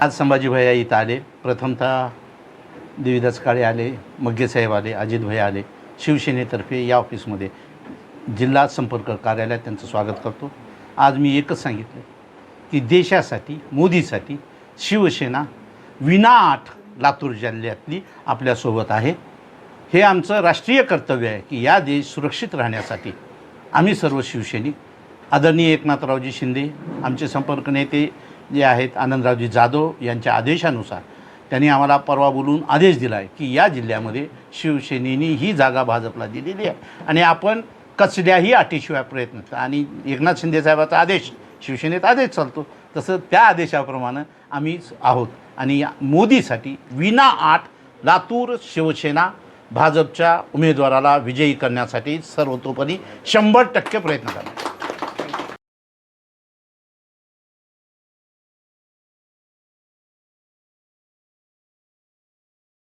आज संभाजी भैया इथं आले. प्रथमतः देवीदास काळे आले मग्गेसाहेब आले अजित भैया आले. शिवसेनेतर्फे या ऑफिसमध्ये जिल्हा संपर्क कार्यालयात त्यांचं स्वागत करतो. आज मी एकच सांगितलं की देशासाठी मोदीसाठी शिवसेना विनाआठ लातूर जिल्ह्यातली आपल्यासोबत आहे. हे आमचं राष्ट्रीय कर्तव्य आहे की या देश सुरक्षित राहण्यासाठी आम्ही सर्व शिवसैनिक आदरणीय एकनाथरावजी शिंदे आमचे संपर्क नेते जे आहेत आनंदरावजी जाधव यांच्या आदेशानुसार त्यांनी आम्हाला परवा बोलून आदेश दिला आहे की या जिल्ह्यामध्ये शिवसेनेनी ही जागा भाजपला दिलेली आहे. आणि आपण कसल्याही अटीशिवाय प्रयत्न आणि एकनाथ शिंदे साहेबाचा आदेश शिवसेनेत आदेश चालतो तसं त्या आदेशाप्रमाणे आम्ही आहोत. आणि मोदीसाठी विना आट लातूर शिवसेना भाजपच्या उमेदवाराला विजयी करण्यासाठी सर्वतोपरी शंभर टक्के प्रयत्न करणार.